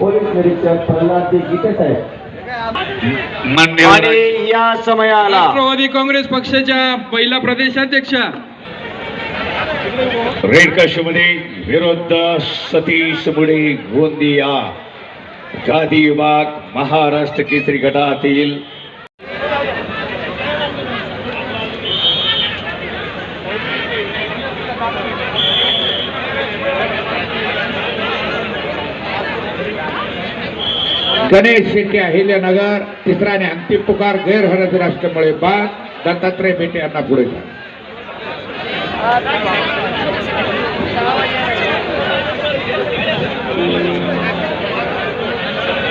Police निरीक्षक प्रल्हाद गीते साहेब. मान्यवर आणि या समयाला राष्ट्रवादी काँग्रेस पक्षाच्या महिला प्रदेशाध्यक्षा. रेड काशीमध्ये विरुद्ध सतीश मुळे गोंदिया. गादी विभाग महाराष्ट्र केसरी गटातील गणेश शेट्टी अहिल्यानगर तिसरा आणि अंतिम पुकार गैरहजर राष्ट्रमुळे बाद. दत्तात्रय मेटे यांना पुढे घ्या.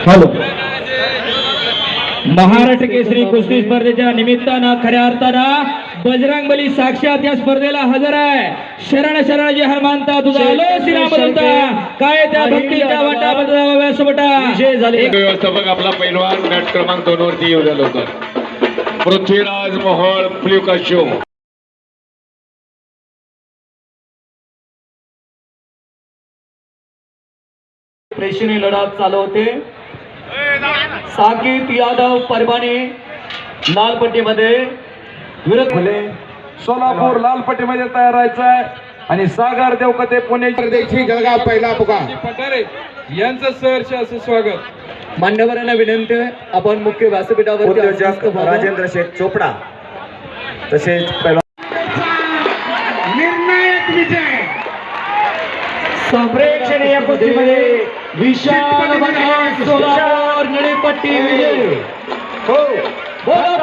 हॅलो. महाराष्ट्र केसरी कुस्ती स्पर्धेच्या निमित्तानं खऱ्या अर्थानं बजरंग बली साक्षात या स्पर्धेला हजर आहे. शरण शरण जे हनुमंता तुझा आलो श्रीरामदत्ता काय त्या भक्तीच्या वाटाबद्दल व्यासपटा विजय झाले. व्यवस्थापक आपला पैलवान मॅट क्रमांक दोन वरती येऊ द्या लवकर. पृथ्वीराज मोहोळ फ्ल्युका शो प्रेक्षणीय लढत चालू होते साकित यादव परभणी लाल पट्टीमध्ये विरोध फुले सोलापूर लालपट्टीमध्ये तयार व्हायचं आहे आणि सागर देवकते पुणे परदेशी जळगाव पहिला पुकार. पठारे यांचं सहर्ष असं स्वागत. मान्यवरांना विनंती आहे. आपण मुख्य व्यासपीठावर उद्योजक राजेंद्र शेठ चोपडा. तसेच पहिला निर्णायक विजय. प्रेक्षणीय कुस्तीमध्ये विशाल सोलापूर निळीपट्टी विजय. हो. बोला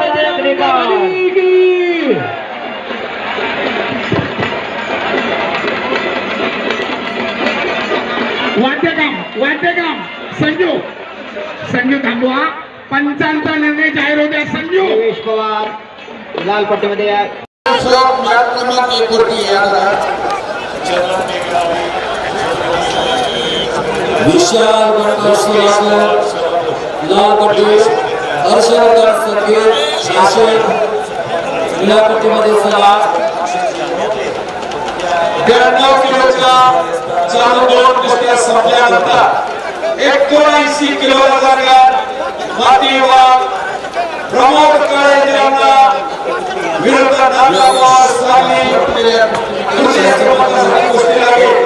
वाद्यकाम संजू. संजू थांबवा. पंचांचा निर्णय जाहीर होत्या संजू. देवेश पवार लाल पट्टीमध्ये या. विशाल लाल पट्टी हर्षवर्धन संकेत शासन. निळ्या पट्टीमध्ये चला. ब्याण्णव किलोच्या चालू दोन कुस्त्या संपल्यानंतर एकोणऐंशी किलो वजनात माती विभाग प्रमोद काळे यांना विरुद्ध नागावा साली दुसऱ्या क्रमांकासाठी कुस्ती लागेल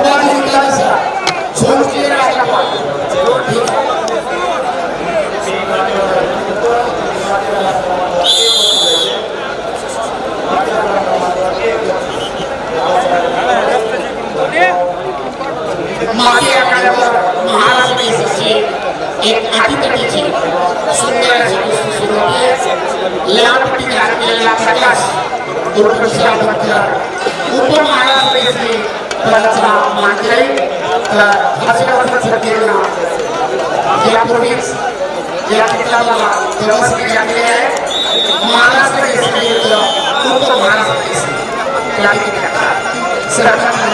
होती लालपट्टी प्रकाश गुरुकृष्ण उपमहाराष्ट्र केसरी त्यांचा मानकरी तर हर्षवर्धन सरकेला यापूर्वीच या ठिकाणाला व्यवस्थित घातले आहे महाराष्ट्र केसरी उपमहाराष्ट्र केसरी या ठिकाणी